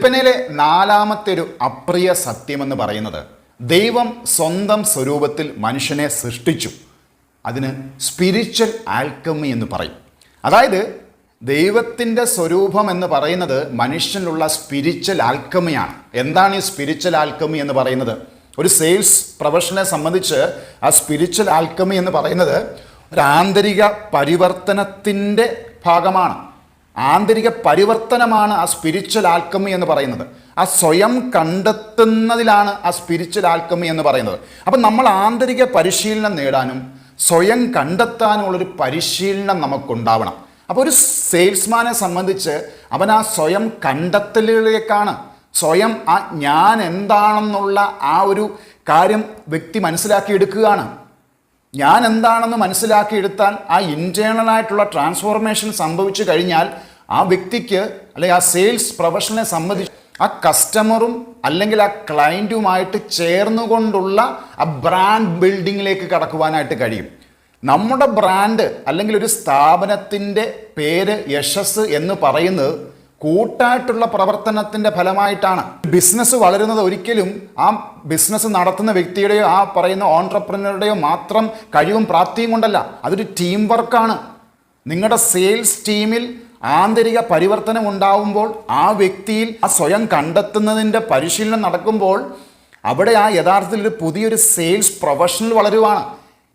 വിൽപ്പനയിലെ നാലാമത്തെ ഒരു അപ്രിയ സത്യമെന്ന് പറയുന്നത് ദൈവം സ്വന്തം സ്വരൂപത്തിൽ മനുഷ്യനെ സൃഷ്ടിച്ചു. അതിന് സ്പിരിച്വൽ ആൽക്കമി എന്ന് പറയും. അതായത് ദൈവത്തിന്റെ സ്വരൂപം എന്ന് പറയുന്നത് മനുഷ്യനിലുള്ള സ്പിരിച്വൽ ആൽക്കമിയാണ് എന്താണ് ഈ സ്പിരിച്വൽ ആൽക്കമി എന്ന് പറയുന്നത്? ഒരു സെയിൽസ് പ്രൊഫഷനെ സംബന്ധിച്ച് ആ സ്പിരിച്വൽ ആൽക്കമി എന്ന് പറയുന്നത് ഒരു ആന്തരിക പരിവർത്തനത്തിന്റെ ഭാഗമാണ്. ആന്തരിക പരിവർത്തനമാണ് ആ സ്പിരിച്വൽ ആൽക്കമി എന്ന് പറയുന്നത്. ആ സ്വയം കണ്ടെത്തുന്നതിലാണ് ആ സ്പിരിച്വൽ ആൽക്കമി എന്ന് പറയുന്നത്. അപ്പം നമ്മൾ ആന്തരിക പരിശീലനം നേടാനും സ്വയം കണ്ടെത്താനുമുള്ളൊരു പരിശീലനം നമുക്കുണ്ടാവണം. അപ്പോൾ ഒരു സെയിൽസ്മാനെ സംബന്ധിച്ച് അവൻ ആ സ്വയം കണ്ടെത്തലുകളിലേക്കാണ് സ്വയം ആ ഞാൻ എന്താണെന്നുള്ള ആ ഒരു കാര്യം വ്യക്തി മനസ്സിലാക്കിയെടുക്കുകയാണ്. ഞാൻ എന്താണെന്ന് മനസ്സിലാക്കിയെടുത്താൽ ആ ഇന്റേണലായിട്ടുള്ള ട്രാൻസ്ഫോർമേഷൻ സംഭവിച്ചു കഴിഞ്ഞാൽ ആ വ്യക്തിക്ക് അല്ലെങ്കിൽ ആ സെയിൽസ് പ്രൊഫഷനെ സംബന്ധിച്ച് ആ കസ്റ്റമറും അല്ലെങ്കിൽ ആ ക്ലയന്റുമായിട്ട് ചേർന്നുകൊണ്ടുള്ള ആ ബ്രാൻഡ് ബിൽഡിങ്ങിലേക്ക് കടക്കുവാനായിട്ട് കഴിയും. നമ്മുടെ ബ്രാൻഡ് അല്ലെങ്കിൽ ഒരു സ്ഥാപനത്തിന്റെ പേര് യശസ് എന്ന് പറയുന്നത് കൂട്ടായിട്ടുള്ള പ്രവർത്തനത്തിന്റെ ഫലമായിട്ടാണ്. ബിസിനസ് വളരുന്നത് ഒരിക്കലും ആ ബിസിനസ് നടത്തുന്ന വ്യക്തിയുടെയോ ആ പറയുന്ന ഓൺട്രപ്രനറുടെയോ മാത്രം കഴിവും പ്രാപ്തിയും കൊണ്ടല്ല. അതൊരു ടീം വർക്കാണ്. നിങ്ങളുടെ സെയിൽസ് ടീമിൽ ആന്തരിക പരിവർത്തനം ഉണ്ടാവുമ്പോൾ ആ വ്യക്തിയിൽ ആ സ്വയം കണ്ടെത്തുന്നതിന്റെ പരിശീലനം നടക്കുമ്പോൾ അവിടെ ആ യഥാർത്ഥത്തിൽ ഒരു പുതിയൊരു സെയിൽസ് പ്രൊഫഷണൽ വളരുവാണ്.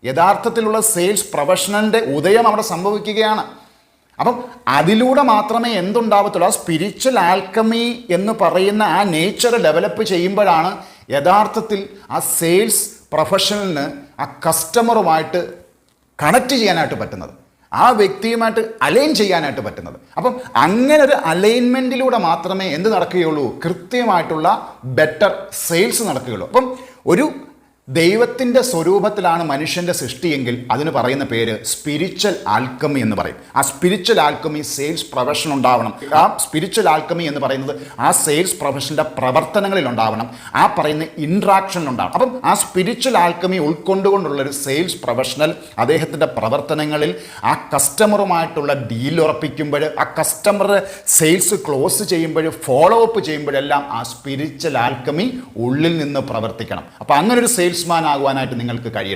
യഥാർത്ഥത്തിലുള്ള സെയിൽസ് പ്രൊഫഷണലിന്റെ ഉദയം അവിടെ സംഭവിക്കുകയാണ്. അപ്പം അതിലൂടെ മാത്രമേ എന്തുണ്ടാവത്തുള്ളൂ? ആ സ്പിരിച്വൽ ആൽക്കമി എന്ന് പറയുന്ന ആ നേച്ചർ ഡെവലപ്പ് ചെയ്യുമ്പോഴാണ് യഥാർത്ഥത്തിൽ ആ സെയിൽസ് പ്രൊഫഷണലിന് ആ കസ്റ്റമറുമായിട്ട് കണക്ട് ചെയ്യാനായിട്ട് പറ്റുന്നത്. ആ വ്യക്തിയുമായിട്ട് അലൈൻ ചെയ്യാനായിട്ട് പറ്റുന്നത്. അപ്പം അങ്ങനെ ഒരു അലൈൻമെന്റിലൂടെ മാത്രമേ എന്ത് നടക്കുകയുള്ളൂ? കൃത്യമായിട്ടുള്ള ബെറ്റർ സെയിൽസ് നടക്കുകയുള്ളൂ. അപ്പം ഒരു ദൈവത്തിന്റെ സ്വരൂപത്തിലാണ് മനുഷ്യന്റെ സൃഷ്ടിയെങ്കിൽ അതിന് പറയുന്ന പേര് സ്പിരിച്വൽ ആൽക്കമി എന്ന് പറയും. ആ സ്പിരിച്വൽ ആൽക്കമി സെയിൽസ് പ്രൊഫഷൻ ഉണ്ടാവണം. ആ സ്പിരിച്വൽ ആൽക്കമി എന്ന് പറയുന്നത് ആ സെയിൽസ് പ്രൊഫഷന്റെ പ്രവർത്തനങ്ങളിൽ ഉണ്ടാവണം. ആ പറയുന്ന ഇൻട്രാക്ഷനിൽ ഉണ്ടാവണം. അപ്പം ആ സ്പിരിച്വൽ ആൽക്കമി ഉൾക്കൊണ്ടുകൊണ്ടുള്ളൊരു സെയിൽസ് പ്രൊഫഷണൽ അദ്ദേഹത്തിന്റെ പ്രവർത്തനങ്ങളിൽ ആ കസ്റ്റമറുമായിട്ടുള്ള ഡീൽ ഉറപ്പിക്കുമ്പോൾ ആ കസ്റ്റമർ സെയിൽസ് ക്ലോസ് ചെയ്യുമ്പോൾ ഫോളോ അപ്പ് ചെയ്യുമ്പോഴെല്ലാം ആ സ്പിരിച്വൽ ആൽക്കമി ഉള്ളിൽ നിന്ന് പ്രവർത്തിക്കണം. അപ്പോൾ അങ്ങനെ ഒരു സെയിൽസ്മാൻ ആകുവാനായിട്ട് നിങ്ങൾക്ക് കഴിയട്ടെ.